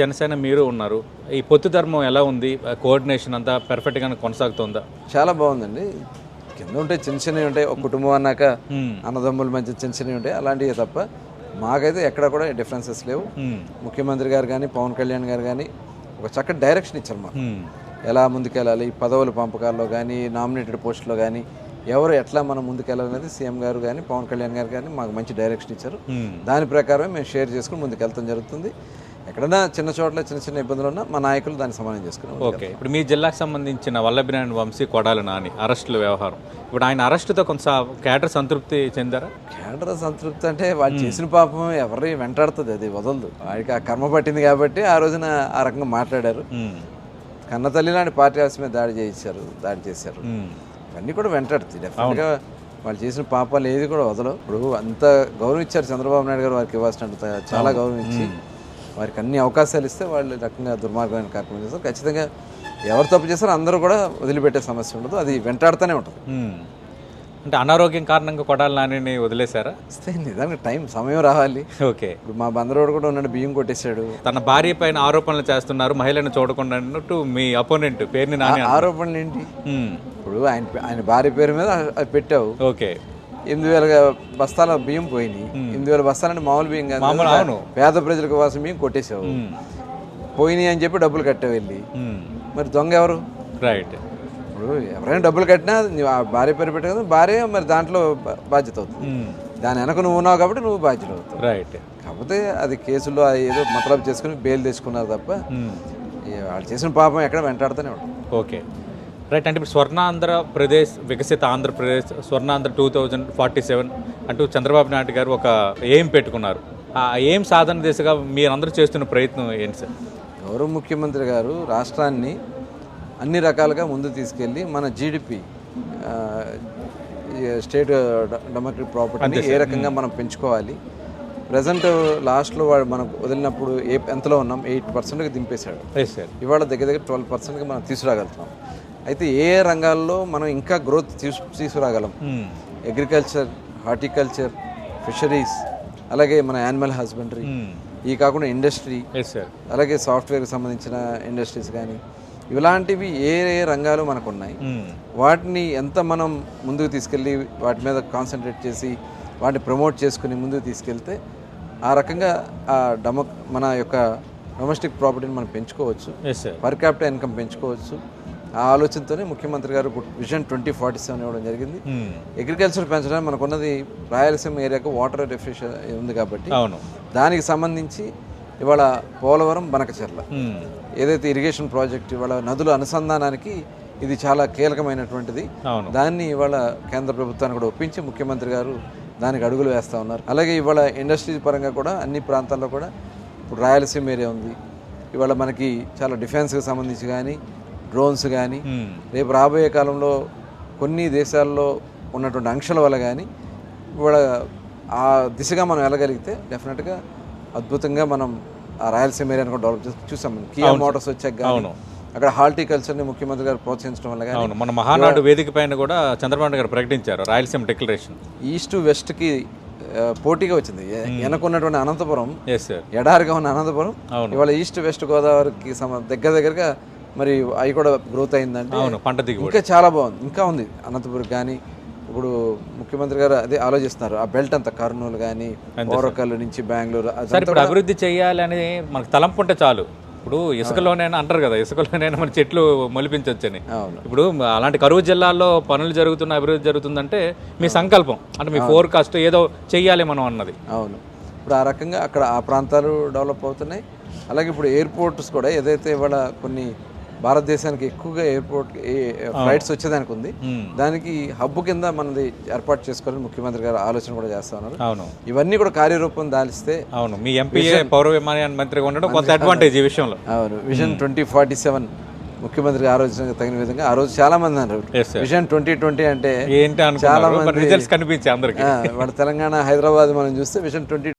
జనసేన మీరు ఉన్నారు. ఈ పొత్తు ధర్మం ఎలా ఉంది? కోఆర్డినేషన్ అంతా పర్ఫెక్ట్గా కొనసాగుతుందా? చాలా బాగుందండి. కింద ఉంటే చిన్న చిన్నవి ఉంటాయి. ఒక కుటుంబం అన్నాక మ్మ్. అన్నదమ్ముల మధ్య చిన్న చిన్నవి ఉంటాయి. అలాంటివి తప్ప మాకైతే ఎక్కడ కూడా డిఫరెన్సెస్ లేవు. ముఖ్యమంత్రి గారు కానీ పవన్ కళ్యాణ్ గారు కానీ ఒక చక్కటి డైరెక్షన్ ఇచ్చారు మాకు. ఎలా ముందుకెళ్ళాలి? ఈ పదవుల పంపకాల్లో కానీ నామినేటెడ్ పోస్టులో కానీ ఎవరు ఎట్లా మనం ముందుకెళ్ళాలనేది సీఎం గారు కానీ పవన్ కళ్యాణ్ గారు కానీ మాకు మంచి డైరెక్షన్ ఇచ్చారు. దాని ప్రకారమే మేము షేర్ చేసుకుని ముందుకెళ్తాం జరుగుతుంది. ఎక్కడైనా చిన్న చోట్ల చిన్న చిన్న ఇబ్బందులు ఉన్నా మా నాయకులు దాన్ని సమానం చేసుకుని ఓకే. ఇప్పుడు మీ జిల్లాకు సంబంధించిన వల్లభినారాయణ వంశీ కొడాలి నాని అరెస్టుల వ్యవహారం. ఇప్పుడు ఆయన అరెస్టుతో కొంత క్యాడర్ సంతృప్తి చెందారా? కేంద్ర సంతృప్తి అంటే వాళ్ళు చేసిన పాపం ఎవరిని వెంటాడుతుంది అది వదలదు. వాడికి ఆ కర్మ పట్టింది కాబట్టి ఆ రోజున ఆ రకంగా మాట్లాడారు. మ్మ్. కన్న తల్లి లాంటి పార్టీ ఆఫీస్ మీద దాడి చేయించారు దాడి చేశారు. ఇవన్నీ కూడా వెంటాడుతాయి డెఫినెట్గా వాళ్ళు చేసిన పాపాలు ఏది కూడా వదలవు. ఇప్పుడు అంత గౌరవం ఇచ్చారు చంద్రబాబు నాయుడు గారు వారికి ఇవ్వాల్సినంత చాలా గౌరవం ఇచ్చి. వారికి అన్ని అవకాశాలు ఇస్తే వాళ్ళు రకంగా దుర్మార్గమైన కార్యక్రమం చేస్తారు. ఖచ్చితంగా ఎవరు తప్పు చేస్తారో అందరూ కూడా వదిలిపెట్టే సమస్య ఉండదు. అది వెంటాడుతూనే ఉంటుంది. అంటే అనారోగ్యం కారణంగా కొడాలి నానిని వదిలేశారా? నిజానికి టైం సమయం రావాలి. ఓకే. ఇప్పుడు మా బందరోడు కూడా ఉన్నాడు బియ్యం కొట్టేశాడు. తన భార్య పైన ఆరోపణలు చేస్తున్నారు మహిళను చూడకుండా అన్నట్టు మీ అపోనెంట్ పేరుని నాని. ఆరోపణలు ఏంటి. ఇప్పుడు ఆయన ఆయన భార్య పేరు మీద పెట్టావు. ఓకే. ఎనిమిది వేల బస్తాల బియ్యం పోయినాయి. ఎనిమిది వేల బస్తాలంటే మామూలు బియ్యం కాదు. పేద ప్రజలకు కోసం బియ్యం కొట్టేశావు. మ్మ్. పోయినాయి అని చెప్పి డబ్బులు కట్టావు వెళ్ళి. మరి దొంగ ఎవరు? రైట్. ఇప్పుడు ఎవరైనా డబ్బులు కట్టినా భార్య పేరు పెట్టావు కదా భార్య మరి దాంట్లో బాధ్యత అవుతుంది. దాని వెనక నువ్వు ఉన్నావు కాబట్టి నువ్వు బాధ్యత అవుతావు. రైట్. కాకపోతే అది కేసులో ఏదో మతలబు చేసుకుని బెయిల్ తెచ్చుకున్నారు తప్ప వాళ్ళు చేసిన పాపం ఎక్కడ వెంటాడుతూనే ఉంటాం. ఓకే. రైట్ అంటే ఇప్పుడు స్వర్ణాంధ్ర ప్రదేశ్ వికసిత Andhra Pradesh Swarnandhra two thousand forty seven అంటూ చంద్రబాబు నాయుడు గారు ఒక ఎయిమ్ పెట్టుకున్నారు. ఆ ఎయిమ్ సాధన దిశగా మీరందరూ చేస్తున్న ప్రయత్నం ఏంటి సార్? గౌరవ ముఖ్యమంత్రి గారు రాష్ట్రాన్ని అన్ని రకాలుగా ముందు తీసుకెళ్ళి మన జీడిపి స్టేట్ డెమోక్రటిక్ ప్రాపర్టీని ఏ రకంగా మనం పెంచుకోవాలి. ప్రజెంట్ లాస్ట్లో వాడు మనకు వదిలినప్పుడు ఏ ఎంతలో ఉన్నాం? ఎయిట్ పర్సెంట్కి దింపేశాడు. ఇవాళ దగ్గర దగ్గర ట్వెల్వ్ పర్సెంట్కి మనం తీసుకురాగలుగుతాం అయితే ఏ రంగాల్లో మనం ఇంకా గ్రోత్ తీసు తీసుకురాగలం? అగ్రికల్చర్ హార్టికల్చర్ ఫిషరీస్ అలాగే మన యానిమల్ హస్బెండరీ ఈ కాకుండా ఇండస్ట్రీ అలాగే సాఫ్ట్వేర్కి సంబంధించిన ఇండస్ట్రీస్ కానీ ఇలాంటివి ఏ ఏ రంగాలు మనకు ఉన్నాయి వాటిని ఎంత మనం ముందుకు తీసుకెళ్ళి వాటి మీద కాన్సన్ట్రేట్ చేసి వాటిని ప్రమోట్ చేసుకుని ముందుకు తీసుకెళ్తే ఆ రకంగా ఆ డమ మన యొక్క డొమెస్టిక్ ప్రాపర్టీని మనం పెంచుకోవచ్చు. పర్ క్యాపిటల్ ఇన్కమ్ పెంచుకోవచ్చు. ఆ ఆలోచనతోనే ముఖ్యమంత్రి గారు విజన్ ట్వంటీ ఫార్టీ సెవెన్ ఇవ్వడం జరిగింది. అగ్రికల్చర్ పెంచడానికి మనకున్నది రాయలసీమ ఏరియాకు వాటర్ రిఫ్రెష్ ఉంది కాబట్టి అవును. దానికి సంబంధించి ఇవాళ పోలవరం బనకచెర్ల. మ్మ్. ఏదైతే ఇరిగేషన్ ప్రాజెక్ట్ ఇవాళ నదుల అనుసంధానానికి ఇది చాలా కీలకమైనటువంటిది దాన్ని ఇవాళ కేంద్ర ప్రభుత్వాన్ని కూడా ఒప్పించి ముఖ్యమంత్రి గారు దానికి అడుగులు వేస్తూ ఉన్నారు. అలాగే ఇవాళ ఇండస్ట్రీ పరంగా కూడా అన్ని ప్రాంతాల్లో కూడా ఇప్పుడు రాయలసీమ ఏరియా ఉంది. ఇవాళ మనకి చాలా డిఫెన్స్కి సంబంధించి కానీ డ్రోన్స్ కానీ మ్మ్. రేపు రాబోయే కాలంలో కొన్ని దేశాల్లో ఉన్నటువంటి ఆంక్షల వల్ల కానీ ఇవాళ ఆ దిశగా మనం వెళ్ళగలిగితే డెఫినెట్గా అద్భుతంగా మనం ఆ రాయలసీమ ఏరియాని కూడా డెవలప్ చేసి చూసాం. మనం కియా మోటార్స్ వచ్చాక కానీ అవును. అక్కడ హార్టికల్చర్ని ముఖ్యమంత్రి గారు ప్రోత్సహించడం వల్ల కానీ మన మహానాడు వేదిక పైన కూడా చంద్రబాబు గారు ప్రకటించారు రాయలసీమ డిక్లరేషన్ ఈస్ట్ వెస్ట్కి పోటీగా వచ్చింది. ఎ- వెనకున్నటువంటి అనంతపురం ఎడారిగా ఉన్న అనంతపురం. ఇవాళ ఈస్ట్ వెస్ట్ గోదావరికి సమ దగ్గర దగ్గరగా మరి అవి కూడా గ్రోత్ అయిందంటే అవును పంట దిగుబడి. ఇంకా చాలా బాగుంది. ఇంకా ఉంది. అనంతపురం కానీ ఇప్పుడు ముఖ్యమంత్రి గారు అదే ఆలోచిస్తున్నారు. ఆ బెల్ట్ అంతా కర్నూలు కానీ ఓరకల్లు నుంచి బెంగళూరు సార్ ఇప్పుడు అభివృద్ధి చేయాలని మనకు తలంపు ఉంటే చాలు. ఇప్పుడు ఇసుకలోనైనా అంటారు కదా ఇసుకలోనైనా మన చెట్లు మొలిపించవచ్చని అవును. ఇప్పుడు అలాంటి కరువు జిల్లాల్లో పనులు జరుగుతున్న అభివృద్ధి జరుగుతుందంటే మీ సంకల్పం అంటే మీ ఫోర్కాస్ట్ ఏదో చెయ్యాలి మనం అన్నది. అవును. ఇప్పుడు ఆ రకంగా అక్కడ ఆ ప్రాంతాలు డెవలప్ అవుతున్నాయి. అలాగే ఇప్పుడు ఎయిర్పోర్ట్స్ కూడా ఏదైతే ఇవాళ కొన్ని భారతదేశానికి ఎక్కువగా ఎయిర్పోర్ట్ ఫ్లైట్స్ వచ్చేదానికి ఉంది. దానికి హబ్ కింద మనది ఏర్పాటు చేసుకోవాలని ముఖ్యమంత్రి గారు ఆలోచన కూడా చేస్తా ఉన్నారు. అవును. ఇవన్నీ కూడా కార్యరూపం దాలిస్తే అవును. మీ ఎంపీఏ పౌర విమానయాన మంత్రిగా ఉండడం కొంత అడ్వాంటేజ్ ఈ విషయంలో. అవును. విజన్ ట్వంటీ ఫార్టీ సెవెన్ ముఖ్యమంత్రి ఆలోచనకు తగిన విధంగా ఆ రోజు చాలా మంది అన్నారు. విజన్ ట్వంటీ ట్వంటీ అంటే ఏంటి అనుకున్నారు? రిజల్ట్స్ కనిపించాయి అందరికి. వాళ్ళ తెలంగాణ హైదరాబాద్ మనం చూస్తే విజన్ ట్వంటీ